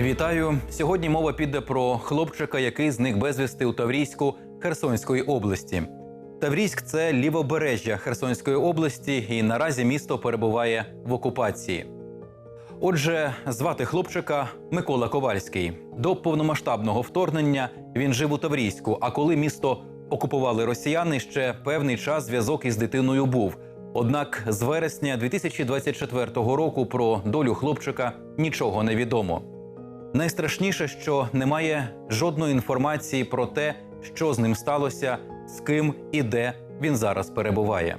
Вітаю! Сьогодні мова піде про хлопчика, який зник безвісти у Таврійську Херсонської області. Таврійськ це лівобережжя Херсонської області, і наразі місто перебуває в окупації. Отже, звати хлопчика Микола Ковальський. До повномасштабного вторгнення він жив у Таврійську. А коли місто окупували росіяни, ще певний час зв'язок із дитиною був. Однак з вересня 2024 року про долю хлопчика нічого не відомо. Найстрашніше, що немає жодної інформації про те, що з ним сталося, з ким і де він зараз перебуває.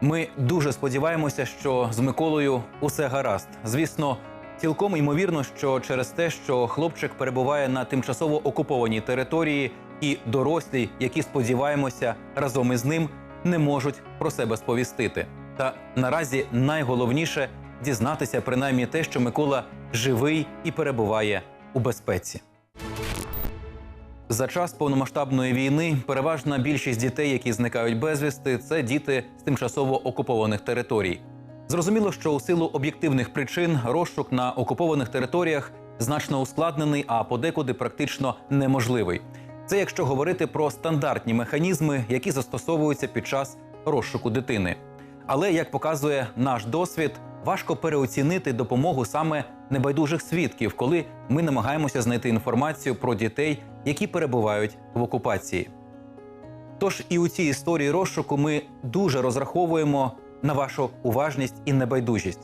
Ми дуже сподіваємося, що з Миколою усе гаразд. Звісно, цілком ймовірно, що через те, що хлопчик перебуває на тимчасово окупованій території, і дорослі, які сподіваємося, разом із ним не можуть про себе сповістити. Та наразі найголовніше дізнатися принаймні те, що Микола живий і перебуває у безпеці. За час повномасштабної війни переважна більшість дітей, які зникають безвісти, це діти з тимчасово окупованих територій. Зрозуміло, що у силу об'єктивних причин розшук на окупованих територіях значно ускладнений, а подекуди практично неможливий. Це якщо говорити про стандартні механізми, які застосовуються під час розшуку дитини. Але як показує наш досвід, важко переоцінити допомогу саме небайдужих свідків, коли ми намагаємося знайти інформацію про дітей, які перебувають в окупації. Тож і у цій історії розшуку ми дуже розраховуємо на вашу уважність і небайдужість.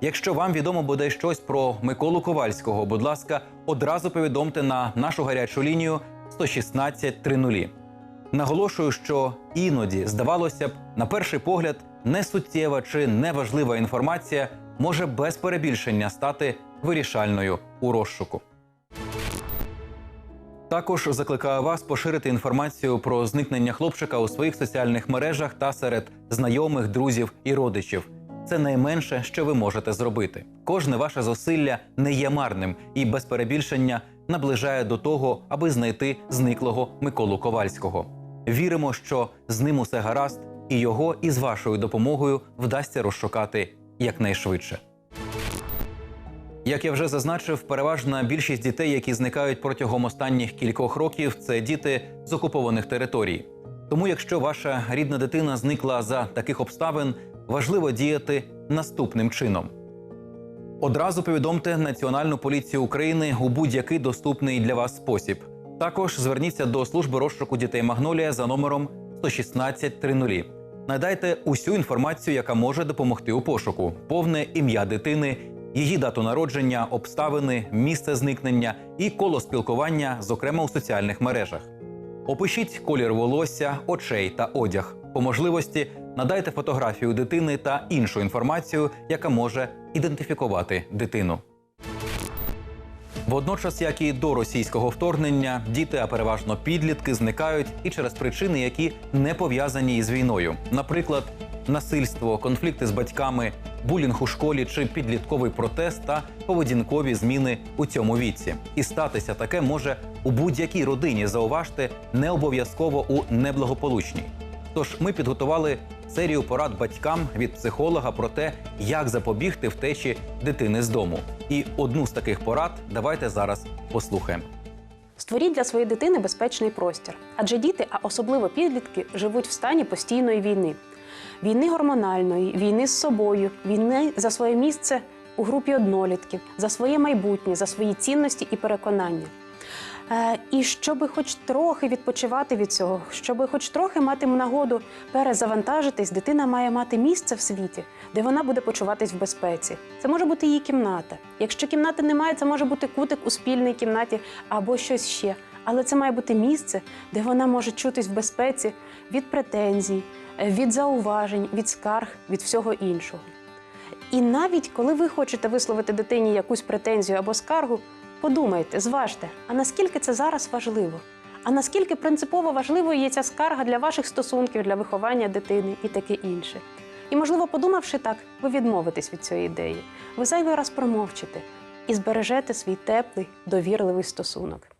Якщо вам відомо буде щось про Миколу Ковальського, будь ласка, одразу повідомте на нашу гарячу лінію 116 30. Наголошую, що іноді, здавалося б, на перший погляд, несуттєва чи неважлива інформація може без перебільшення стати вирішальною у розшуку. Також закликаю вас поширити інформацію про зникнення хлопчика у своїх соціальних мережах та серед знайомих, друзів і родичів. Це найменше, що ви можете зробити. Кожне ваше зусилля не є марним і без перебільшення наближає до того, аби знайти зниклого Миколу Ковальського. Віримо, що з ним усе гаразд, і його із вашою допомогою вдасться розшукати якнайшвидше. Як я вже зазначив, переважна більшість дітей, які зникають протягом останніх кількох років, це діти з окупованих територій. Тому, якщо ваша рідна дитина зникла за таких обставин, важливо діяти наступним чином. Одразу повідомте Національну поліцію України у будь-який доступний для вас спосіб. Також зверніться до служби розшуку дітей Магнолія за номером 116 30. Надайте усю інформацію, яка може допомогти у пошуку: повне ім'я дитини, її дату народження, обставини, місце зникнення і коло спілкування, зокрема у соціальних мережах. Опишіть колір волосся, очей та одяг. По можливості надайте фотографію дитини та іншу інформацію, яка може ідентифікувати дитину. Водночас, як і до російського вторгнення, діти, а переважно підлітки, зникають і через причини, які не пов'язані із війною, наприклад, насильство, конфлікти з батьками, булінг у школі чи підлітковий протест та поведінкові зміни у цьому віці. І статися таке може у будь-якій родині. Зауважте, не обов'язково у неблагополучній. Тож ми підготували серію порад батькам від психолога про те, як запобігти втечі дитини з дому. І одну з таких порад давайте зараз послухаємо. Створіть для своєї дитини безпечний простір, адже діти, а особливо підлітки, живуть в стані постійної війни. Війни гормональної, війни з собою, війни за своє місце у групі однолітків, за своє майбутнє, за свої цінності і переконання. Е, і щоб хоч трохи відпочивати від цього, щоб хоч трохи мати нагоду перезавантажитись, дитина має мати місце в світі, де вона буде почуватись в безпеці. Це може бути її кімната. Якщо кімнати немає, це може бути кутик у спільній кімнаті або щось ще. Але це має бути місце, де вона може чутись в безпеці від претензій, е, від зауважень, від скарг, від всього іншого. І навіть коли ви хочете висловити дитині якусь претензію або скаргу, подумайте, зважте, а наскільки це зараз важливо? А наскільки принципово важливою є ця скарга для ваших стосунків, для виховання дитини і таке інше? І, можливо, подумавши так, ви відмовитесь від цієї ідеї. Ви зайвий раз промовчите і збережете свій теплий, довірливий стосунок.